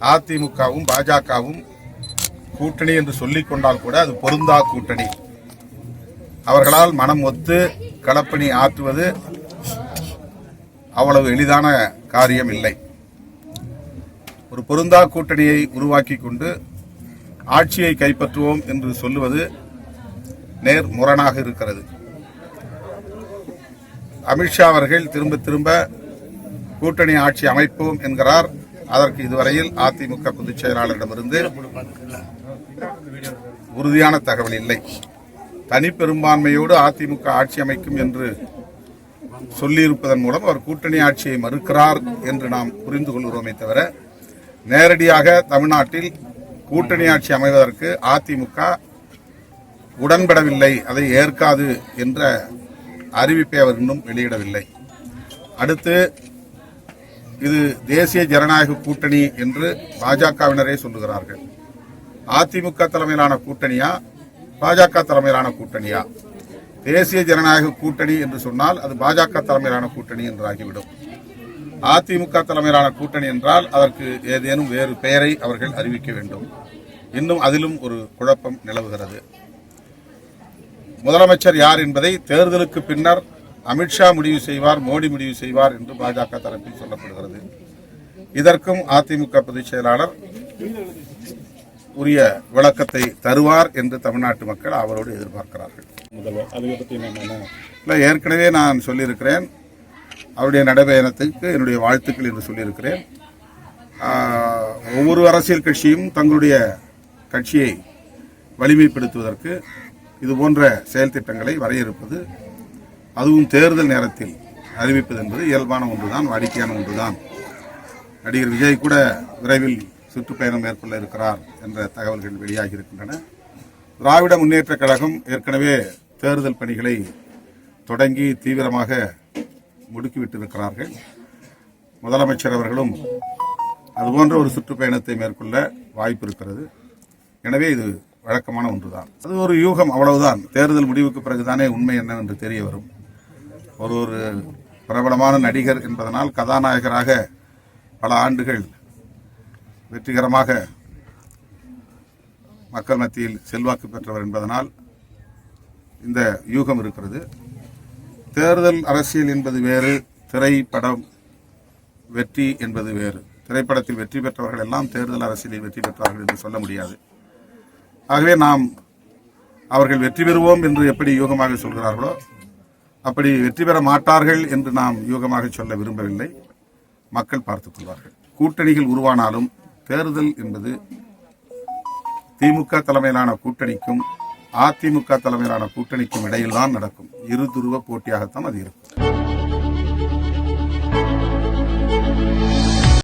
அதிமுகவும் பாஜகவும் கூட்டணி என்று சொல்லிக் கொண்டால் கூட அது பொருந்தா கூட்டணி. அவர்களால் மனம் ஒத்து களப்பணி ஆற்றுவது அவ்வளவு எளிதான காரியம் இல்லை ஒரு பொருந்தா கூட்டணியை உருவாக்கி கொண்டு ஆட்சியை கைப்பற்றுவோம் என்று சொல்லுவது நேர் முரணாக இருக்கிறது. அமித்ஷா அவர்கள் திரும்ப திரும்ப கூட்டணி ஆட்சி அமைப்போம் என்கிறார். அதற்கு இதுவரையில் அதிமுக பொதுச் செயலாளரிடமிருந்து உறுதியான தகவல் இல்லை. தனி பெரும்பான்மையோடு அதிமுக ஆட்சி அமைக்கும் என்று சொல்லியிருப்பதன் மூலம் அவர் கூட்டணி ஆட்சியை மறுக்கிறார் என்று நாம் புரிந்து கொள்கிறோமே தவிர நேரடியாக தமிழ்நாட்டில் கூட்டணி ஆட்சி அமைவதற்கு அதிமுக உடன்படவில்லை அதை ஏற்காது என்ற அறிவிப்பை அவர் இன்னும் வெளியிடவில்லை. அடுத்து இது தேசிய ஜனநாயக கூட்டணி என்று பாஜகவினரே சொல்லுகிறார்கள். அதிமுக தலைமையிலான கூட்டணியா? பாஜக தலைமையிலான கூட்டணியா? தேசிய ஜனநாயக கூட்டணி என்று சொன்னால் அது பாஜக தலைமையிலான கூட்டணி என்றாகிவிடும். அதிமுக தலைமையிலான கூட்டணி என்றால் அதற்கு ஏதேனும் வேறு பெயரை அவர்கள் அறிவிக்க வேண்டும். இன்னும் அதிலும் ஒரு குழப்பம் நிலவுகிறது. முதலமைச்சர் யார் என்பதை தேர்தலுக்கு பின்னர் அமித்ஷா முடிவு செய்வார் மோடி முடிவு செய்வார் என்று பாஜக தரப்பில் சொல்லப்படுகிறது. இதற்கும் அதிமுக பொதுச் செயலாளர் உரிய விளக்கத்தை தருவார் என்று தமிழ்நாட்டு மக்கள் அவரோடு எதிர்பார்க்கிறார்கள். இல்லை ஏற்கனவே நான் சொல்லியிருக்கிறேன். அவருடைய நடைபயணத்துக்கு என்னுடைய வாழ்த்துக்கள் என்று சொல்லியிருக்கிறேன். ஒவ்வொரு அரசியல் கட்சியும் தங்களுடைய கட்சியை வலிமைப்படுத்துவதற்கு இது போன்ற செயல் திட்டங்களை வரையறுப்பது அதுவும் தேர்தல் நேரத்தில் அறிவிப்பது என்பது இயல்பான ஒன்றுதான் வாடிக்கையான ஒன்றுதான். நடிகர் விஜய் கூட விரைவில் சுற்றுப்பயணம் மேற்கொள்ள இருக்கிறார் என்ற தகவல்கள் வெளியாகி இருக்கின்றன. திராவிட முன்னேற்றக் கழகம் ஏற்கனவே தேர்தல் பணிகளை தொடங்கி தீவிரமாக முடுக்கிவிட்டிருக்கிறார்கள். முதலமைச்சர் அவர்களும் அதுபோன்ற ஒரு சுற்றுப்பயணத்தை மேற்கொள்ள வாய்ப்பு இருக்கிறது. எனவே இது வழக்கமான ஒன்றுதான். அது ஒரு யூகம் அவ்வளவுதான். தேர்தல் முடிவுக்கு பிறகுதானே உண்மை என்னவென்று தெரிய வரும். ஒரு ஒரு பிரபலமான நடிகர் என்பதனால் கதாநாயகராக பல ஆண்டுகள் வெற்றிகரமாக மக்கள் மத்தியில் செல்வாக்கு பெற்றவர் என்பதனால் இந்த யூகம் இருக்கிறது. தேர்தல் அரசியல் என்பது வேறு திரைப்படம் வெற்றி என்பது வேறு. திரைப்படத்தில் வெற்றி பெற்றவர்கள் எல்லாம் தேர்தல் அரசியலில் வெற்றி பெற்றார்கள் என்று சொல்ல முடியாது. ஆகவே நாம் அவர்கள் வெற்றி பெறுவோம் என்று எப்படி யூகமாக சொல்கிறார்களோ அப்படி வெற்றி பெற மாட்டார்கள் என்று நாம் யூகமாக சொல்ல விரும்பவில்லை. மக்கள் பார்த்துக் கொள்வார்கள். கூட்டணிகள் உருவானாலும் தேர்தல் என்பது திமுக தலைமையிலான கூட்டணிக்கும் அதிமுக தலைமையிலான கூட்டணிக்கும் இடையில்தான் நடக்கும். இரு துருவ போட்டியாகத்தான் அது இருக்கும்.